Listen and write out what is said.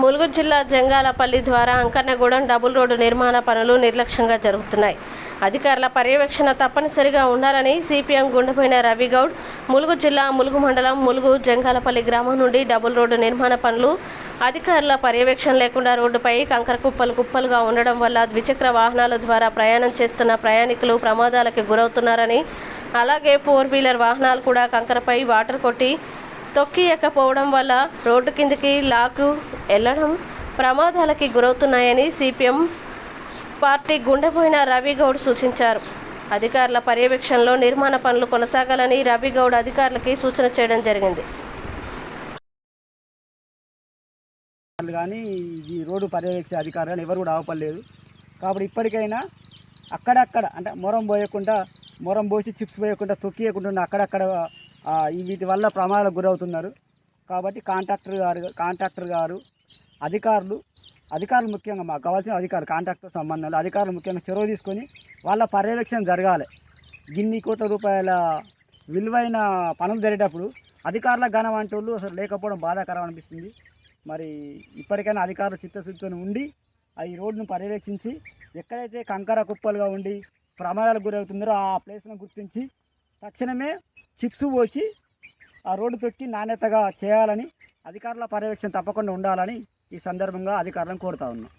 ములుగు జిల్లా జంగాలపల్లి ద్వారా Ankannagudem double road నిర్మాణ పనులు నిర్లక్ష్యంగా జరుగుతున్నాయి. అధికారుల పర్యవేక్షణ తప్పనిసరిగా ఉండాలని సిపిఎం గుండెపోయిన రవిగౌడ్ ములుగు జిల్లా ములుగు మండలం ములుగు జంగాలపల్లి గ్రామం నుండి డబుల్ రోడ్డు నిర్మాణ పనులు అధికారుల పర్యవేక్షణ లేకుండా రోడ్డుపై కంకర కుప్పలు కుప్పలుగా ఉండడం వల్ల ద్విచక్ర వాహనాల ద్వారా ప్రయాణం చేస్తున్న ప్రయాణికులు ప్రమాదాలకు గురవుతున్నారని అలాగే ఫోర్ వీలర్ వాహనాలు కూడా కంకరపై వాటర్ కొట్టి తొక్కియకపోవడం వల్ల రోడ్డు కిందికి లాకు వెళ్ళడం ప్రమాదాలకి గురవుతున్నాయని సిపిఎం పార్టీ గుండెపోయిన రవిగౌడ్ సూచించారు. అధికారుల పర్యవేక్షణలో నిర్మాణ పనులు కొనసాగాలని రవిగౌడ్ అధికారులకి సూచన చేయడం జరిగింది. కానీ ఈ రోడ్డు పర్యవేక్షణ అధికారులు కానీ ఎవరు కూడా ఆపలేదు కాబట్టి ఇప్పటికైనా అక్కడక్కడ అంటే మొరం పోయకుండా మొరం పోసి చిప్స్ పోయకుండా తొక్కియకుండా అక్కడక్కడ వీటి వల్ల ప్రమాదాలకు గురవుతున్నారు. కాబట్టి కాంట్రాక్టర్ గారు కాంట్రాక్టర్ గారు అధికారులు అధికారులు ముఖ్యంగా మాకు కావాల్సిన అధికారులు కాంట్రాక్టర్ సంబంధాలు అధికారులు ముఖ్యంగా చొరవ తీసుకొని వాళ్ళ పర్యవేక్షణ జరగాలి. గిన్ని కోట్ల రూపాయల విలువైన పనులు జరిగేటప్పుడు అధికారుల ఘనం అంటూ అసలు లేకపోవడం బాధాకరం అనిపిస్తుంది. మరి ఇప్పటికైనా అధికారులు చిత్తశుద్ధితో ఉండి ఆ ఈ రోడ్డును పర్యవేక్షించి ఎక్కడైతే కంకర కుప్పలుగా ఉండి ప్రమాదాలకు గురవుతుందో ఆ ప్లేస్ను గుర్తించి తక్షణమే చిప్స్ పోసి ఆ రోడ్డు తొట్టి నాణ్యతగా చేయాలని అధికారుల పర్యవేక్షణ తప్పకుండా ఉండాలని ఈ సందర్భంగా అధికారులను కోరుతా ఉన్నాం.